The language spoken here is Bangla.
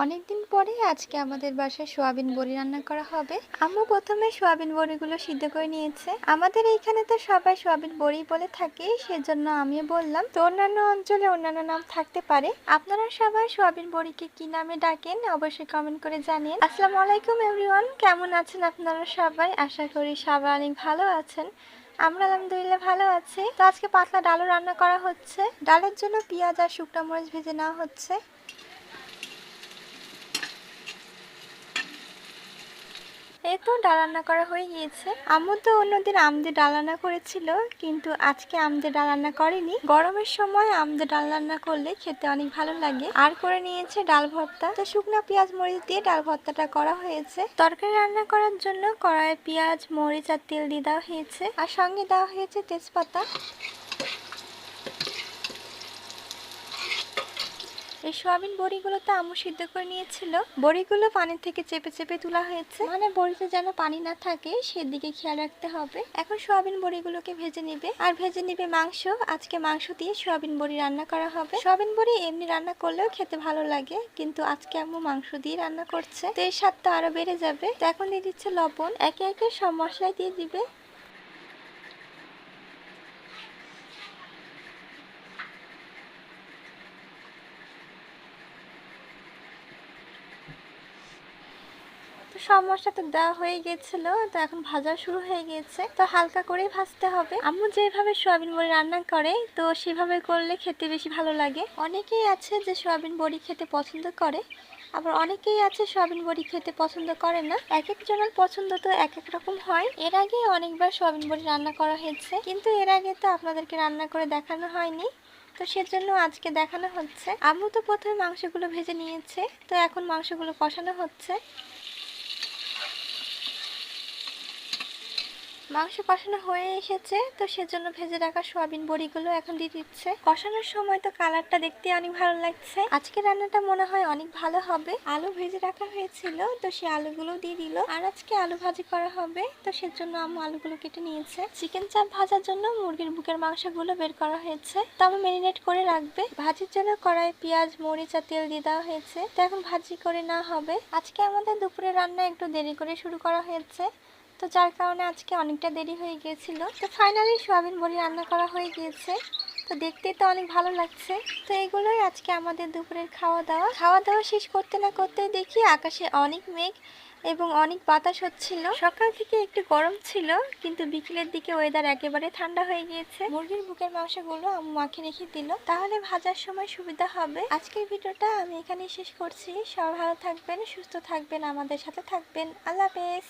আজকে আমাদের বাসায় সোয়াবিন বড়ি রান্না করা হবে। আম্মু প্রথমে সোয়াবিন বড়িগুলো সিদ্ধ করে নিয়েছে। আমাদের এইখানে তো সবাই সোয়াবিন বড়ি বলে থাকে, সেজন্য আমিও বললাম, তো অন্যান্য অঞ্চলে অন্যান্য নাম থাকতে পারে। আপনারা সবাই সোয়াবিন বড়িকে কি নামে ডাকেন, অবশ্যই কমেন্ট করে জানিয়ে। আসসালামু আলাইকুম এভরিওয়ান কেমন আছেন আপনারা সবাই? আশা করি সবাই অনেক ভালো আছেন। আমরা আলহামদুলিল্লাহ ভালো আছি। তো আজকে পাতলা ডালও রান্না করা হচ্ছে। ডালের জন্য পেঁয়াজ আর শুকনো মরিচ ভেজে নেওয়া হচ্ছে। এই তো ডাল রান্না করা হয়ে গিয়েছে। আম্মু তো অন্যদিন আম দিয়ে ডাল রান্না করেছিল, কিন্তু আজকে আম দিয়ে ডাল রান্না করেনি। গরমের সময় আম দিয়ে ডাল রান্না করলে খেতে অনেক ভালো লাগে। আর করে নিয়েছে ডাল ভর্তা। তো শুকনো পেঁয়াজ মরিচ দিয়ে ডাল ভর্তাটা করা হয়েছে। তরকারি রান্না করার জন্য কড়াইয়ে পেঁয়াজ, মরিচ আর তেল দিয়ে দেওয়া হয়েছে। আর সঙ্গে দেওয়া হয়েছে তেজপাতা। এই সোয়াবিন বড়িগুলো তো আম্মু সিদ্ধ করে নিয়েছিল। বড়িগুলো পানি থেকে চেপে চেপে তোলা হয়েছে। মানে বড়িতে যেন পানি না থাকে, সেদিকে খেয়াল রাখতে হবে। এখন সোয়াবিন বড়িগুলোকে ভেজে নেবে। আর ভেজে নেবে মাংস। আজকে মাংস দিয়ে সোয়াবিন বড়ি রান্না করা হবে। সোয়াবিন বড়ি এমনি রান্না করলেও খেতে ভালো লাগে। কিন্তু আজকে আম্মু মাংস দিয়ে রান্না করছে। তো এর স্বাদটা আরও বেড়ে যাবে। তো এখন দিয়ে দিচ্ছে লবণ। একে একে সব মশলাই দিয়ে দিবে। সব মশলা তো দেওয়া হয়ে গিয়েছিল, তো এখন ভাজা শুরু হয়ে গিয়েছে। তো হালকা করেই ভাজতে হবে। আম্মু যেভাবে সোয়াবিন বড়ি রান্না করে, তো সেভাবে করলে খেতে বেশি ভালো লাগে। অনেকেই আছে যে সোয়াবিন বড়ি খেতে পছন্দ করে, আবার অনেকেই আছে সোয়াবিন বড়ি খেতে পছন্দ করে না। এক একজনের পছন্দ তো এক এক রকম হয়। এর আগে অনেকবার সোয়াবিন বড়ি রান্না করা হয়েছে, কিন্তু এর আগে তো আপনাদেরকে রান্না করে দেখানো হয়নি। তো সেজন্য আজকে দেখানো হচ্ছে। আম্মু তো প্রথমে মাংসগুলো ভেজে নিয়েছে, তো এখন মাংসগুলো কষানো হচ্ছে। মাংস কষানো হয়ে এসেছে, তো সেজন্য ভেজে রাখা সোয়াবিন বড়িগুলো এখন দিয়ে দিচ্ছে। কষানোর সময় তো কালারটা দেখতে অনেক ভালো লাগছে। আজকে রান্নাটা মনে হয় অনেক ভালো হবে। আলু ভেজে রাখা হয়েছিল, তো সে আলুগুলো দিয়ে দিল। আর আজকে আলু ভাজি করা হবে, তো সেজন্য আম্মু আলুগুলো কেটে নিয়েছে। চিকেন চাপ ভাজার জন্য মুরগির বুকের মাংসগুলো বের করা হয়েছে, তো আমি ম্যারিনেট করে রাখবে। ভাজির জন্য কড়াই পেঁয়াজ, মরিচ আর তেল দিয়ে দেওয়া হয়েছে, তো এখন ভাজি করে না হবে। আজকে আমাদের দুপুরে রান্না একটু দেরি করে শুরু করা হয়েছে তো যার কারণে আজকে অনেকটা দেরি হয়ে গিয়েছিল। তো ফাইনালি সোয়াবিন বড়ি রান্না করা হয়ে গিয়েছে। তো দেখতে তো অনেক ভালো লাগছে। তো এগুলোই আজকে আমাদের দুপুরের খাওয়া দাওয়া খাওয়া দাওয়া শেষ করতে না করতে দেখি আকাশে অনেক মেঘ এবং অনেক বাতাস হচ্ছিল। সকাল থেকে একটু গরম ছিল, কিন্তু বিকেলের দিকে ওয়েদার একেবারে ঠান্ডা হয়ে গিয়েছে। মুরগির বুকের মাংসগুলো আম্মু মাখে রেখে দিল। তাহলে ভাজার সময় সুবিধা হবে। আজকের ভিডিওটা আমি এখানেই শেষ করছি। সবাই ভালো থাকবেন, সুস্থ থাকবেন, আমাদের সাথে থাকবেন। আল্লাহ হাফেজ।